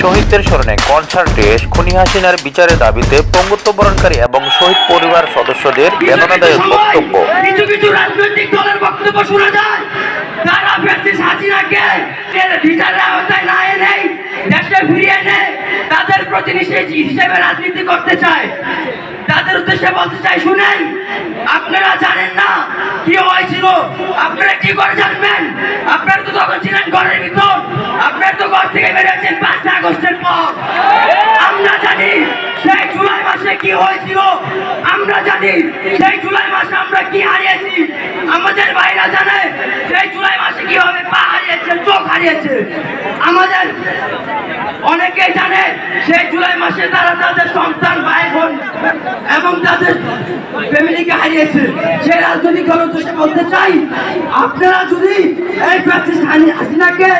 শহীদদের স্মরণে কনসার্টে খুনি হাসিনার বিচারের দাবিতে পঙ্গুত্ব বরণকারী এবং শহীদ পরিবার সদস্যদের বেদনাদায়ক বক্তব্য। তাদের প্রতিনিধি হিসেবে রাজনীতি করতে চায়। তাদের উদ্দেশ্যে বলতে চাই, শুনেন। আপনারা জানেন না কি হয়েছিল? আপনারা কি করে জানবেন? আপনারা তো তখন ছিলেন ঘরের ভিতর। আপনারা তো ঘর থেকে বেরিয়েছেন পাঁচ আগস্টের পর। আমরা জানি সেই জুলাই মাসে কি হয়েছিল। আমরা জানি সেই জুলাই মাসে আমরা কি হারিয়েছি। আমাদের ভাইরা জানে সেই জুলাই মাসে কি হবে পা হারিয়েছে, চোখ হারিয়েছে। আমাদের অনেকেই জানে সেই জুলাই মাসে তারা তাদের সন্তান ভাই বোন এবং তাদের ফ্যামিলিকে হারিয়েছে। সেই রাজনৈতিক উদ্দেশ্যে বলতে চাই। আপনারা যদি এই ফ্যাসিস্ট হাসিনাকে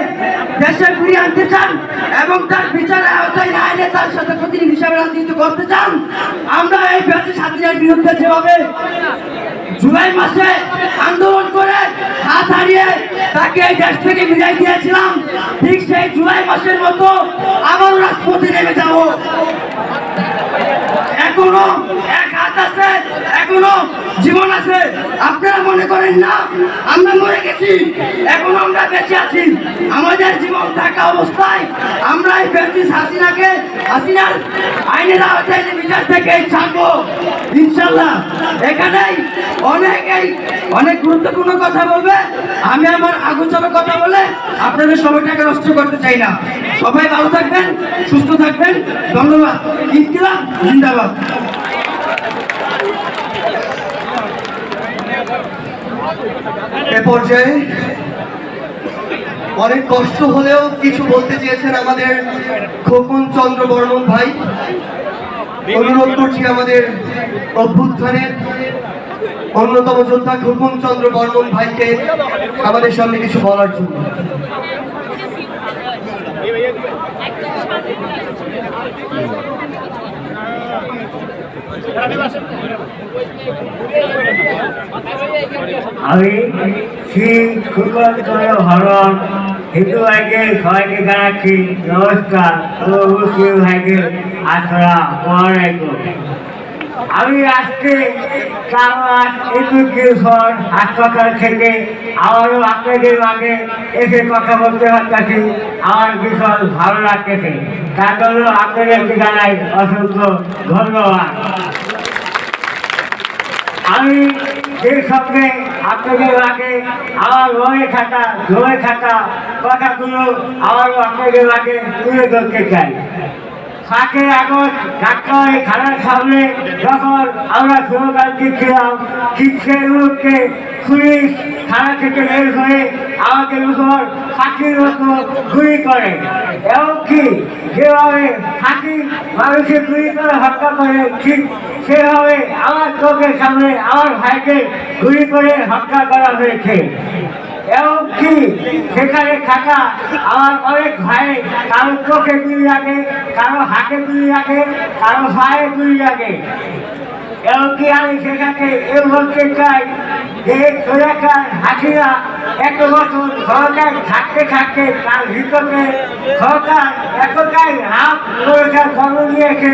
দেশে ফিরিয়ে আনতে চান এবং তার বিচারের আওতায় না এনে তার সাথে প্রতিনিধি হিসাবে রাজনীতি করতে চান, আমরা এই ফ্যাসিস্ট হাসিনার বিরুদ্ধে যেভাবে জুলাই মাসে আন্দোলন করে হাত হারিয়ে তাকে এই দেশ থেকে বিদায় দিয়েছিলাম, ঠিক সেই জুলাই মাসের মতো আবার রাজপথে নেমে যাব। এখনও এক হাত আছে, এখনও জীবন আছে। আপনারা মনে করেন না, আমরা মরে গেছি, এখনও আমরা বেঁচে আছি। আমাদের জীবন থাকা অবস্থায় আমরা এই ফ্যাসিস হাসিনাকে, হাসিনার আইনের আওতায় বিচার থেকে ছাড়বো ইনশাল্লাহ এখানেই অনেকেই অনেক গুরুত্বপূর্ণ কথা বলবে। আমি আমার আগুচবে কথা বলে আপনাদের সময়টাকে নষ্ট করতে চাই না। সবাই ভালো থাকবেন, সুস্থ থাকবেন। ধন্যবাদ। ইনকিলাব, জিন্দাবাদ। এ পর্যায়ে অনেক কষ্ট হলেও কিছু বলতে চেয়েছেন আমাদের খোকন চন্দ্র বর্মন ভাই। অনুরোধ করছি আমাদের অভ্যুত্থানের অন্যতম যোদ্ধা খোকন চন্দ্র বর্মন ভাইকে আমাদের সামনে কিছু বলার জন্য। আমি শ্রী কুকন্তর হরণ হিন্দু ভাইকে সবাইকে জানাচ্ছি নমস্কার। ভাইকে আসসালাম আলাইকুম। আমি আজকে চারমাস এডুকেশন হাসপাতাল থেকে আমারও আপনাদের মাঝে এসে কথা বলতে পারতেছি। আমার ভীষণ ভালো লাগতেছে। তার জন্য আপনাদেরকে জানাই অসংখ্য ধন্যবাদ। আমি সেই সঙ্গে আপনাদের আগে আমার মনে থাকা ধরে থাকা কথাগুলো আমার আপনাদের আগে তুলে ধরতে চাই। সাথে আগস্ট ডাক্তার খানার সামনে যখন আমরা স্লোগান দিচ্ছিলাম ঠিক সেই লোককে পুলিশ থানা থেকে বের হয়ে আমাদের উপর ফাঁকির মতো গুলি করে। এমনকি যেভাবে ফাঁকি মানুষের গুলি করে হত্যা করে, ঠিক সেভাবে আমার চোখের সামনে আমার ভাইকে গুলি করে হত্যা করা হয়েছে। এমনকি সেখানে থাকা আমার অনেক ভাই, কারও চোখে গুলি লাগে কারও হাতে গুলি লাগে কারও পায়ে গুলি লাগে এমনকি আমি সেখানে এ বলতে চাই যে সোজাকার হাসিরা এত বছর সরকার থাকতে থাকতে তার ভিতরে সরকার এতটাই হাত করেছে কর্ম নিয়েছে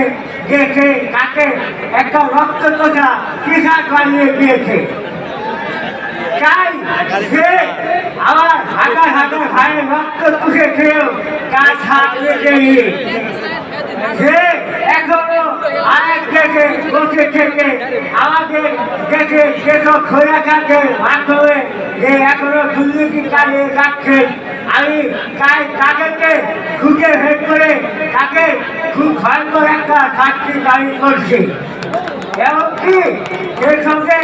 যে সে তাকে একটা রক্ত কথা কৃষা বানিয়ে দিয়েছে। চাই সে আমার হাজার হাজার ভাইয়ের রক্ত পুষে খেয়েও কাজ হাত রেখে নিয়ে। সে এখনও বসে থেকে আমাদের দেশে যেসব খোলাঘাটের মাধ্যমে যে এখনও দুর্নীতি চালিয়ে যাচ্ছেন আমি তাই তাদেরকে খুঁজে বের করে তাকে খুব ভয়ঙ্কর একটা শাস্তি দাবি করছি। এমনকি সেই সঙ্গে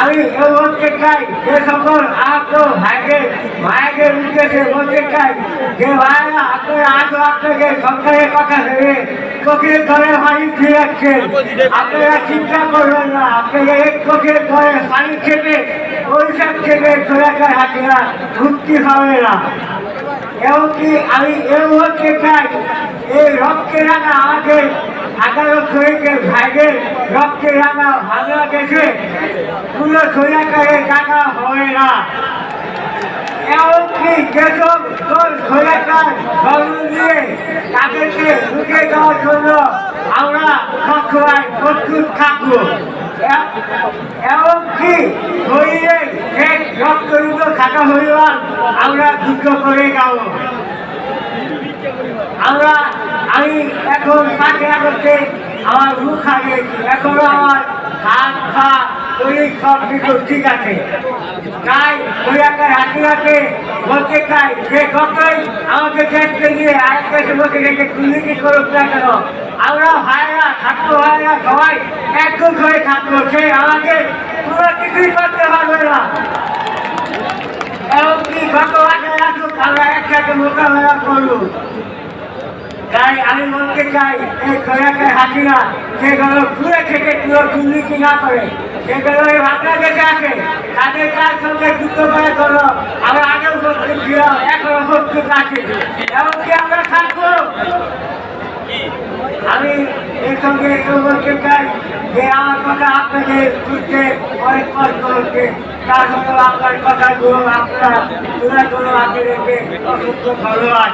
আমি বলতে চাই, যে সকল আহত ভাইদের মায়েদের উদ্দেশ্যে বলতে চাই, যে ভাইরা আপনারা আজও আপনাকে সরকারের কথা ভেবে চোখের ধরে পানি খেয়ে যাচ্ছেন। আপনারা চিন্তা করবেন না আপনাদের এক চোখের ধরে পানি খেতে পরিষদ থেকে সোজাকার হাতিরা মুক্তি হবে না। এমনকি আমি এও বলতে চাই, এই রক্তে রাঙা আমাদের আঠারো শহীদের ভাইদের রক্তে রাঙা বাংলাদেশে পুরো সোজাকারে টাকা হবে না। এমনকি যেসব দল খোলাকার ধর্ম দিয়ে তাদেরকে রুখে দেওয়ার জন্য আমরা সবসময় প্রস্তুত থাকব। এমনকি শরীরে রক্তযুদ্ধ থাকা হইবার আমরা যুদ্ধ করে যাব। আমরা আমি এখন সাথে করতে আমার মুখ আগে। এখনও আমার হাত, পা, শরীর সব কিছু ঠিক আছে। তাই ওই একটা হাতে হাতে বলতে চাই, যে যতই আমাকে দেশকে নিয়ে আরেক দেশে বসে রেখে দুর্নীতি করুক না কেন? আমরা ভাইরা, ছাত্র ভাইরা সবাই একজন হয়ে থাকব। সে আমাকে পুরো কিছুই করতে পারবে না। এমনকি গত বছর আসুক, আমরা একসাথে মোকাবেলা করব। তাই আমি বলতে চাই, এই খোরাকের হাসিনা সেগুলো ঘুরে থেকে পুরো দুর্নীতি না করে সে সেগুলো এই বাংলাদেশে আছে, তাদের তার সঙ্গে যুদ্ধ করার জন্য আমরা আগেও প্রস্তুত ছিলাম এখনও প্রস্তুত আছি। এমনকি আমরা থাকব। আমি এর সঙ্গে এটাও বলতে চাই যে আমার কথা আপনাদের বুঝতে অনেক কষ্ট হচ্ছে। তার জন্য আপনার কথাগুলো আপনারা তুলে গুলো আপনাদেরকে অসংখ্য ধন্যবাদ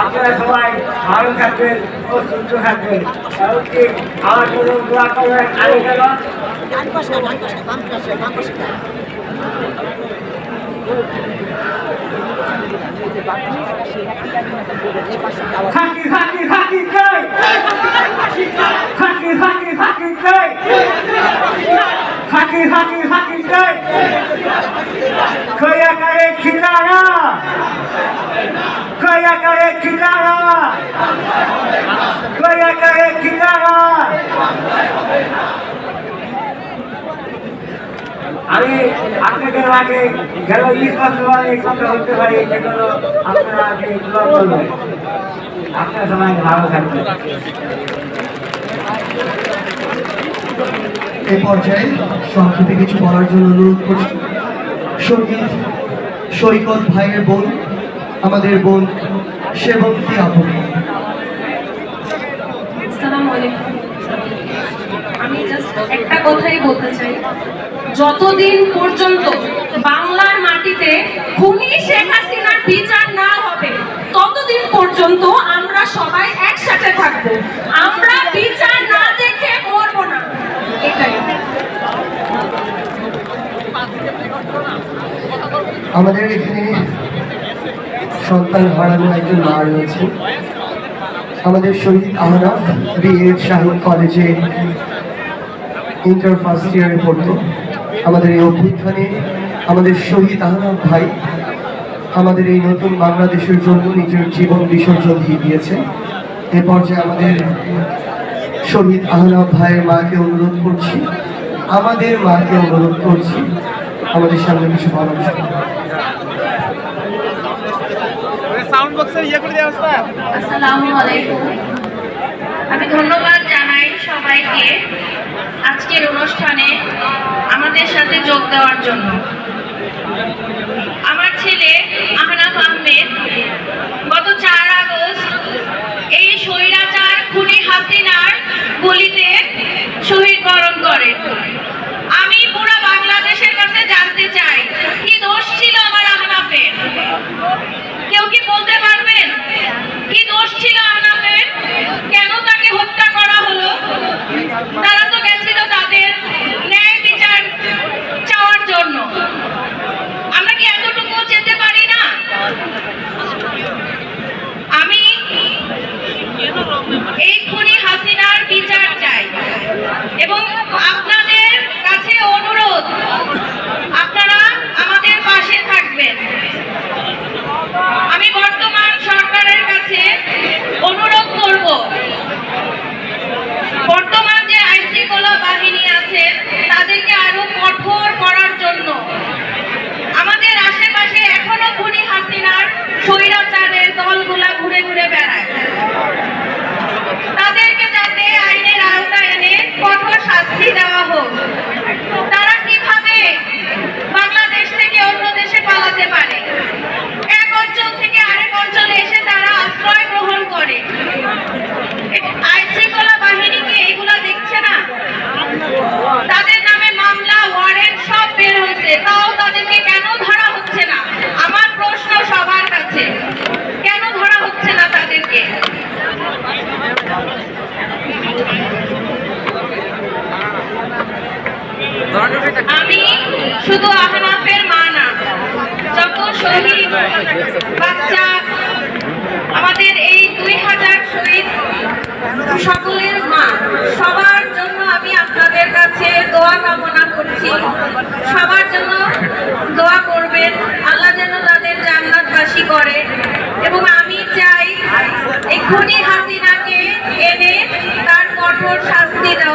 আপনারা সবাই ভালো থাকবেন ও সুস্থ থাকবেন এমনকি আমার জন্য দোয়া করবেন আমি যেন ফাঁকি ফাঁকি ফাঁকি চাই ফাঁকি ফাঁকি ফাঁকি চাই ফাঁকি ফাঁকি ফাঁকি চাই কয়া করে ঠিকানা কয়া করে ঠিকানা কয়া করে ঠিকানা আমি আপনাদের আগে গেল আপনারা ভালো এ পর্যায়ে সংক্ষেপে কিছু বলার জন্য অনুরোধ করছি। সংগীত সৈকত ভাইয়ের বোন, আমাদের বোন সেবন্তী আপু। একটা কথাই বলতে চাই। যতদিন পর্যন্ত বাংলার মাটিতে শেখ হাসিনার না হবে, ততদিন পর্যন্ত আমরা সবাই একসাথে থাকব। আমরা বিচার না দেখে মরবো না। এটাই। আমাদের এখানে সন্তান হারানো একজন মা রয়েছে। আমাদের শহীদ আহনাফ বিএড শাহিন কলেজে ইন্টার ফার্স্ট ইয়ারে পড়তো। আমাদের এই অভ্যুত্থানে আমাদের শহীদ আহনাফ ভাই আমাদের এই নতুন বাংলাদেশের জন্য নিজের জীবন বিসর্জন দিয়ে দিয়েছে। এ পর্যায়ে আমাদের শহীদ আহনাফ ভাইয়ের মাকে অনুরোধ করছি। আমাদের মাকে অনুরোধ করছি আমাদের সামনে কিছু। সাউন্ড বক্সের ইয়ে করে দেওয়া আসসালামু আলাইকুম। আমি ধন্যবাদ জানাই সবাইকে আজকের অনুষ্ঠানে আমাদের সাথে যোগ দেওয়ার জন্য। আমার ছেলে আহনাফ আহমেদ গত চার আগস্ট এই স্বৈরাচার খুনি হাসিনার গুলিতে শহীদ বরণ করেন সকলের মা। সবার জন্য আমি আপনাদের কাছে দোয়া কামনা করছি। সবার জন্য দোয়া করবেন। আল্লাহ যেন তাদের জান্নাতবাসী করে। এবং আমি চাই এক্ষুনি হাসিনাকে এনে তার কঠোর শাস্তি দেওয়া